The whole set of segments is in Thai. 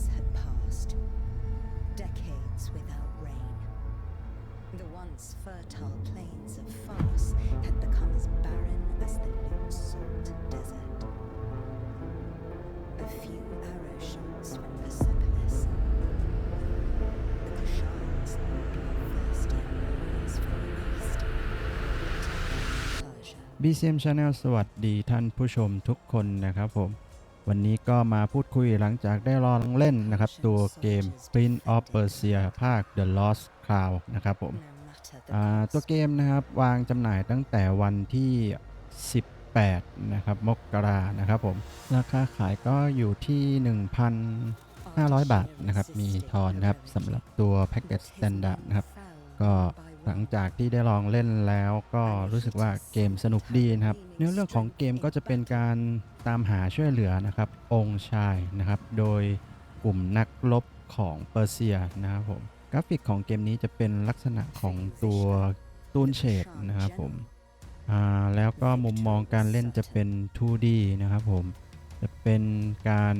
Decades had passed. Decades without rain. The once fertile plains of Fars had become as barren as the Lute Salt Desert. A few arrow shots from Persepolis. The Kushans, bloodthirsty warriors from the east, Persia. BCM Channel สวัสดีท่านผู้ชมทุกคนนะครับผม วันนี้ก็มาพูดคุยหลังจากได้ลองเล่นนะครับ ตัวเกม Prince of Persia ภาค The Lost Crown นะครับผมตัวเกมนะครับวางจำหน่ายตั้งแต่วันที่ 18 นะครับ มกรานะครับผม ราคาขายก็อยู่ที่ 1,500 บาทนะครับ มีทอนนะครับสำหรับตัวแพ็กเกจ Standard นะครับ ก็ หลังจากที่ได้ลองเล่นแล้วก็รู้สึกว่าเกมสนุกดีนะครับ เนื้อเรื่องของเกมก็จะเป็นการตามหาช่วยเหลือนะครับ องค์ชายนะครับ โดยกลุ่มนักรบของเปอร์เซียนะครับผมกราฟิกของเกมนี้จะเป็นลักษณะของตัวตูนเชดนะครับผมแล้วก็มุมมองการเล่นจะเป็น 2D นะครับผมจะเป็นการ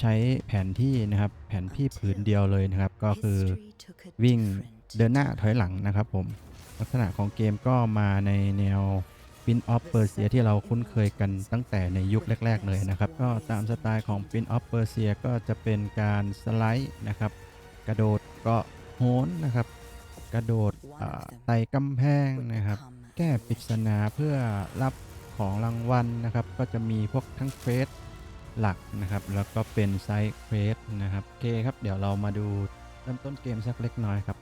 ใช้แผนที่นะครับ แผนที่ผืนเดียวเลยนะครับ ก็คือวิ่ง เดินหน้าถอยหลังนะครับผมลักษณะของเกมก็มาในแนว Pin of Persia ที่เราคุ้นเคยกันตั้งแต่ในยุคแรก ๆ เลยนะครับ ก็ตามสไตล์ของ Pin of Persia ก็จะเป็นการสไลด์นะครับ กระโดดเกาะโหนนะครับ กระโดดไต่กำแพงนะครับ แก้ปริศนาเพื่อรับของรางวัลนะครับ ก็จะมีพวกทั้งเควสหลักนะครับ แล้วก็เป็นไซด์เควสนะครับโอเคครับ เดี๋ยวเรามาดูเริ่มต้นเกมสักเล็กน้อยครับ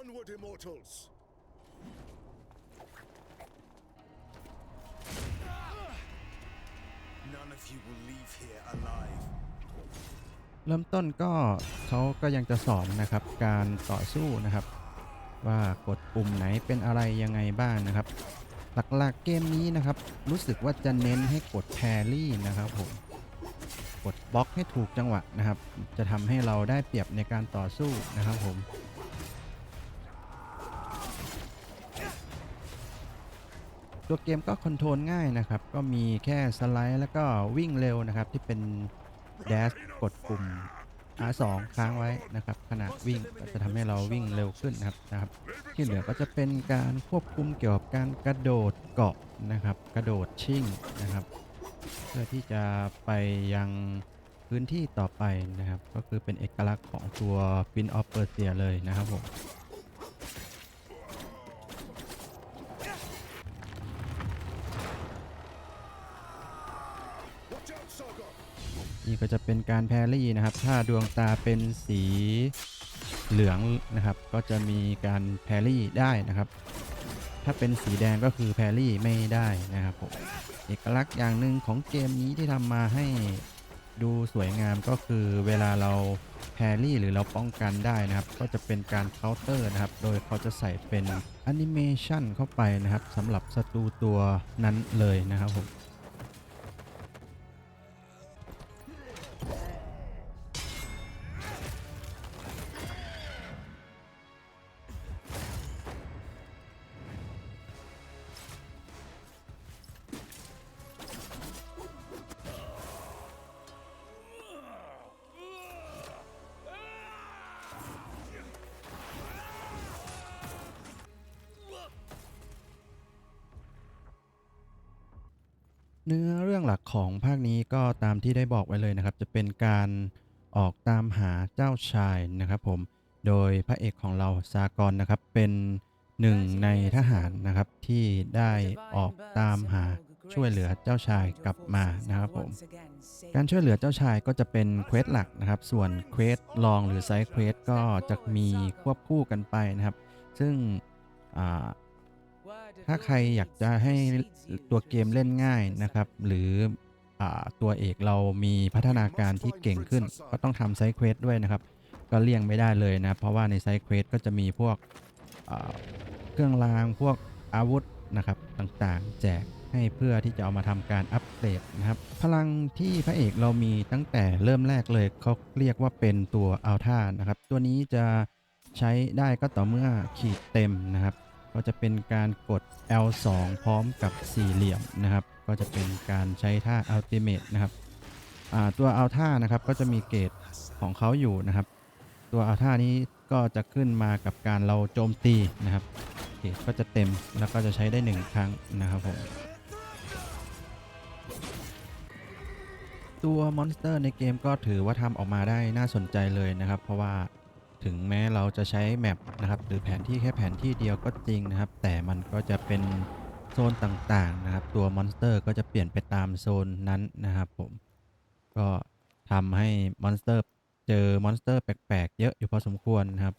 Onward, immortals! None of you will leave here alive. เริ่มต้นก็เขาก็ยังจะสอนนะครับการต่อสู้นะครับ ว่ากดปุ่มไหนเป็นอะไรยังไงบ้างนะครับ หลักๆเกมนี้นะครับ รู้สึกว่าจะเน้นให้กดแพรี่นะครับผมกดบล็อกให้ถูกจังหวะนะครับ จะทำให้เราได้เปรียบในการต่อสู้นะครับผม ตัวเกมก็คอนโทรลง่ายนะครับ ก็มีแค่สไลด์แล้วก็วิ่งเร็วนะครับ ที่เป็นแดชกดปุ่ม R2 ค้างไว้นะครับ ขณะวิ่งก็จะทำให้เราวิ่งเร็วขึ้นนะครับนะครับ ที่เหลือก็จะเป็นการควบคุมเกี่ยวกับการกระโดดเกาะนะครับ กระโดดชิ่งนะครับ เพื่อที่จะไปยังพื้นที่ต่อไปนะครับ ก็คือเป็นเอกลักษณ์ของตัว Pin of Persia เลยนะครับผม นี่ก็จะเป็นการแพรรี่นะครับ ถ้าดวงตาเป็นสีเหลืองนะครับ ก็จะมีการแพรรี่ได้นะครับ ถ้าเป็นสีแดงก็คือแพรรี่ไม่ได้นะครับผมเอกลักษณ์อย่างหนึ่งของเกมนี้ที่ทำมาให้ดูสวยงามก็คือเวลาเราแพรรี่หรือเราป้องกันได้นะครับ ก็จะเป็นการเคาน์เตอร์นะครับ โดยเขาจะใส่เป็นแอนิเมชันเข้าไปนะครับสำหรับศัตรูตัวนั้นเลยนะครับผม เนื้อเรื่องหลักของภาคนี้ก็ตามที่ได้บอกไว้เลยนะครับ จะเป็นการออกตามหาเจ้าชายนะครับผม โดยพระเอกของเราซากอนนะครับเป็นหนึ่งในทหารนะครับที่ได้ออกตามหาช่วยเหลือเจ้าชายกลับมานะครับผม การช่วยเหลือเจ้าชายก็จะเป็นเควสหลักนะครับ ส่วนเควสลองหรือไซด์เควสก็จะมีควบคู่กันไปนะครับ ซึ่งอ่า ถ้าใครอยากจะให้ตัวเกมเล่นง่ายนะครับ หรืออตัวเอกเรามีพัฒนาการที่เก่งขึ้น ก็ต้องทำไซเควสด้วยนะครับ ก็เลี่ยงไม่ได้เลยนะ เพราะว่าในไซเควสก็จะมีพวกเครื่องรางพวกอาวุธนะครับต่างๆ แจกให้เพื่อที่จะเอามาทำการอัปเกรดนะครับ พลังที่พระเอกเรามีตั้งแต่เริ่มแรกเลยเขาเรียกว่าเป็นตัวอัลท่านะครับ ตัวนี้จะใช้ได้ก็ต่อเมื่อขีดเต็มนะครับ ก็จะเป็นการกด L2 พร้อมกับสี่เหลี่ยมนะครับ ก็จะเป็นการใช้ท่า Ultimate นะครับตัว Ultra นะครับก็จะมีเกรดของเขาอยู่นะครับ ตัว Ultra นี้ก็จะขึ้นมากับการเราโจมตีนะครับ เกรดก็จะเต็มแล้วก็จะใช้ได้ 1 ครั้งนะครับผมตัวมอนสเตอร์ในเกมก็ถือว่าทำออกมาได้น่าสนใจเลยนะครับ เพราะว่า ถึงแม้เราจะใช้แมปนะครับหรือแผนที่แค่แผนที่เดียวก็จริงนะครับ แต่มันก็จะเป็นโซนต่างๆนะครับ ตัวมอนสเตอร์ก็จะเปลี่ยนไปตามโซนนั้นนะครับผมก็ทำให้มอนสเตอร์เจอมอนสเตอร์แปลกๆ เยอะอยู่พอสมควรนะครับ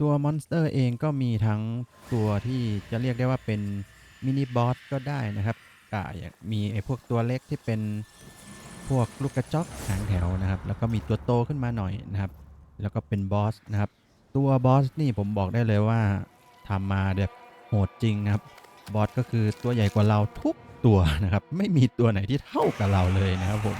ตัวมอนสเตอร์เองก็มีทั้งตัวที่จะเรียกได้ว่าเป็นมินิบอสก็ได้นะครับก็อย่างมีไอ้พวกตัวเล็กที่เป็นพวกลูกกระจอกหางแถวนะครับ แล้วก็มีตัวโตขึ้นมาหน่อยนะครับ แล้วก็เป็นบอสนะครับ ตัวบอสนี่ผมบอกได้เลยว่าทำมาแบบโหดจริงนะครับ บอสก็คือตัวใหญ่กว่าเราทุกตัวนะครับ ไม่มีตัวไหนที่เท่ากับเราเลยนะครับผม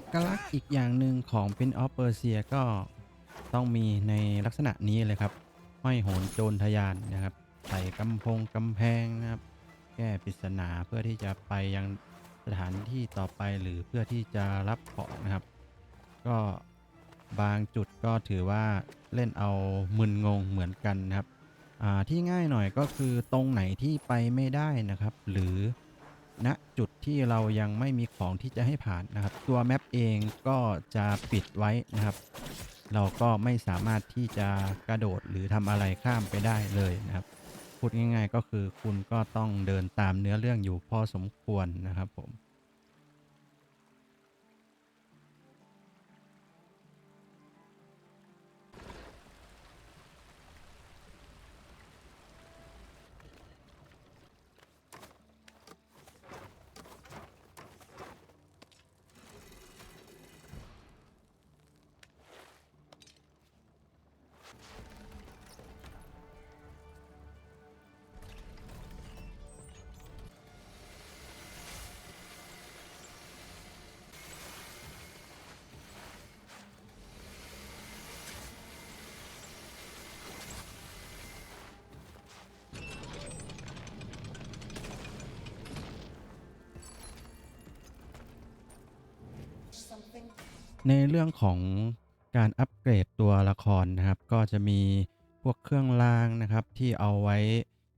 อกลักษณ์อีกอย่างหนึ่งของ Prince of Persia ก็ต้องมีในลักษณะนี้เลยครับห้อยโหนโจรทะยานนะครับใส่กำพงกำแพงนะครับ แก้ปริศนาเพื่อที่จะไปยังสถานที่ต่อไปหรือเพื่อที่จะรับของนะครับ ก็บางจุดก็ถือว่าเล่นเอามึนงงเหมือนกันนะครับที่ง่ายหน่อยก็คือตรงไหนที่ไปไม่ได้นะครับ หรือ ณจุดที่เรายังไม่มีของที่จะให้ผ่านนะครับ ตัวแมปเองก็จะปิดไว้นะครับ เราก็ไม่สามารถที่จะกระโดดหรือทำอะไรข้ามไปได้เลยนะครับพูดง่าย ๆ ก็คือคุณก็ต้องเดินตามเนื้อเรื่องอยู่พอสมควรนะครับผม ในเรื่องของการอัปเกรดตัวละครนะครับ ก็จะมีพวกเครื่องรางนะครับ ที่เอาไว้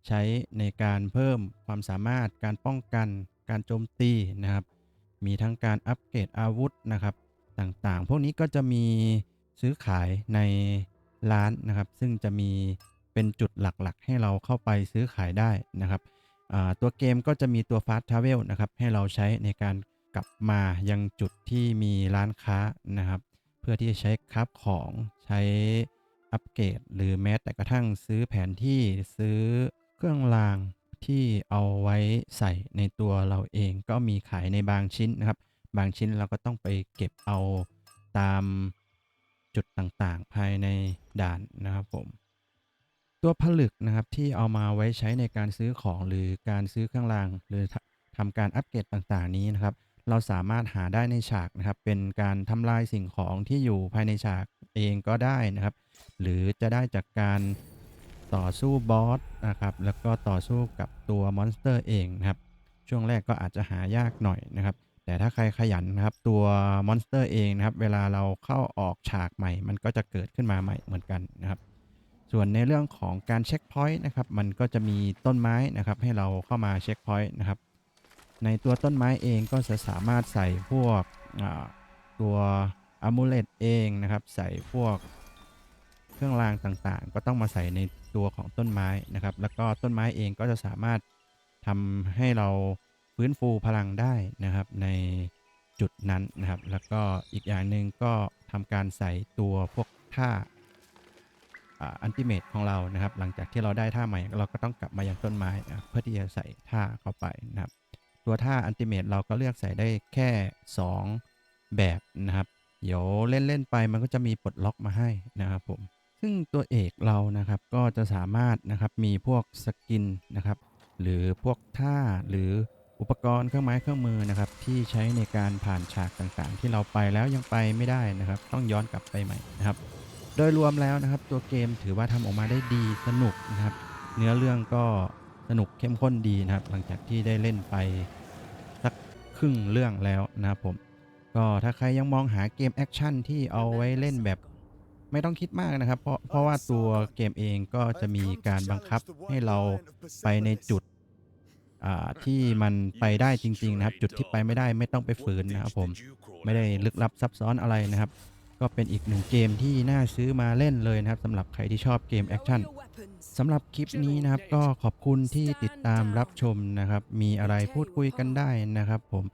ใช้ในการเพิ่มความสามารถการป้องกันการโจมตีนะครับ มีทั้งการอัปเกรดอาวุธนะครับต่างๆ พวกนี้ก็จะมีซื้อขายในร้านนะครับ ซึ่งจะมีเป็นจุดหลักๆ ให้เราเข้าไปซื้อขายได้นะครับ ตัวเกมก็จะมีตัว Fast Travel นะครับ ให้เราใช้ในการ กลับมายังจุดที่มีร้านค้านะครับ เพื่อที่จะใช้คราฟของใช้อัปเกรดหรือแม้แต่กระทั่งซื้อแผนที่ซื้อเครื่องรางที่เอาไว้ใส่ในตัวเราเองก็มีขายในบางชิ้นนะครับ บางชิ้นเราก็ต้องไปเก็บเอาตามจุดต่างๆ ภายในด่านนะครับผม ตัวผลึกนะครับที่เอามาไว้ใช้ในการซื้อของหรือการซื้อเครื่องรางหรือทำทำการอัปเกรดต่างๆ นี้นะครับ เราสามารถหาได้ในฉากนะครับ เป็นการทำลายสิ่งของที่อยู่ภายในฉากเองก็ได้นะครับ หรือจะได้จากการต่อสู้บอสนะครับ แล้วก็ต่อสู้กับตัวมอนสเตอร์เองนะครับ ช่วงแรกก็อาจจะหายากหน่อยนะครับ แต่ถ้าใครขยันนะครับ ตัวมอนสเตอร์เองนะครับ เวลาเราเข้าออกฉากใหม่ มันก็จะเกิดขึ้นมาใหม่เหมือนกันนะครับ ส่วนในเรื่องของการเช็คพอยต์นะครับ มันก็จะมีต้นไม้นะครับ ให้เราเข้ามาเช็คพอยต์นะครับ ในตัวต้นไม้เองก็จะสามารถใส่พวกตัวอะมูเลตเองนะครับ ใส่พวกเครื่องรางต่างๆ ก็ต้องมาใส่ในตัวของต้นไม้นะครับ แล้วก็ต้นไม้เองก็จะสามารถทำให้เราฟื้นฟูพลังได้นะครับ ในจุดนั้นนะครับ แล้วก็อีกอย่างหนึ่งก็ทำการใส่ตัวพวกท่าอันติเมตของเรานะครับ หลังจากที่เราได้ท่าใหม่เราก็ต้องกลับมายังต้นไม้นะเพื่อที่จะใส่ท่าเข้าไปนะครับ ตัวท่าอันติเมตเราก็เลือกใส่ได้แค่ 2 แบบนะครับ เดี๋ยวเล่นๆไปมันก็จะมีปลดล็อกมาให้นะครับผม ซึ่งตัวเอกเรานะครับก็จะสามารถนะครับมีพวกสกินนะครับ หรือพวกท่าหรืออุปกรณ์เครื่องไม้เครื่องมือนะครับ ที่ใช้ในการผ่านฉากต่างๆ ที่เราไปแล้วยังไปไม่ได้นะครับ ต้องย้อนกลับไปใหม่นะครับ โดยรวมแล้วนะครับ ตัวเกมถือว่าทำออกมาได้ดีสนุกนะครับ เนื้อเรื่องก็ นุกเข้มข้นดีนะครับ หลังจากที่ได้เล่นไปสักครึ่งเรื่องแล้วนะครับผม ก็ถ้าใครยังมองหาเกมแอคชั่นที่เอาไว้เล่นแบบไม่ต้องคิดมากนะครับ เพราะเพราะว่าตัวเกมเองก็จะมีการบังคับให้เราไปในจุดที่มันไปได้จริง ๆ นะครับ จุดที่ไปไม่ได้ไม่ต้องไปฝืนนะครับผมไม่ได้ลึกลับซับซ้อนอะไรนะครับ ก็เป็นอีกหนึ่งเกมที่น่าซื้อมาเล่นเลยนะครับสำหรับใครที่ชอบเกมแอคชั่นสำหรับคลิปนี้นะครับก็ขอบคุณที่ติดตามรับชมนะครับ มีอะไรพูดคุยกันได้นะครับ ผม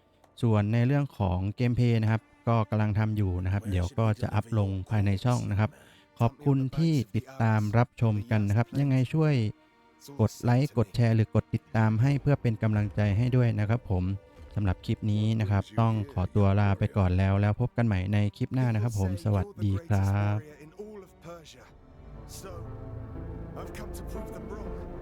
ส่วนในเรื่องของเกมเพย์นะครับ ก็กำลังทำอยู่นะครับ เดี๋ยวก็จะอัพลงภายในช่องนะครับ ขอบคุณที่ติดตามรับชมกันนะครับ ยังไงช่วยกดไลค์กดแชร์หรือกดติดตามให้เพื่อเป็นกำลังใจให้ด้วยนะครับ ผม สำหรับคลิปนี้นะครับ ต้องขอตัวลาไปก่อนแล้วแล้วพบกันใหม่ในคลิปหน้านะครับผม สวัสดีครับ So, I've come to prove them wrong.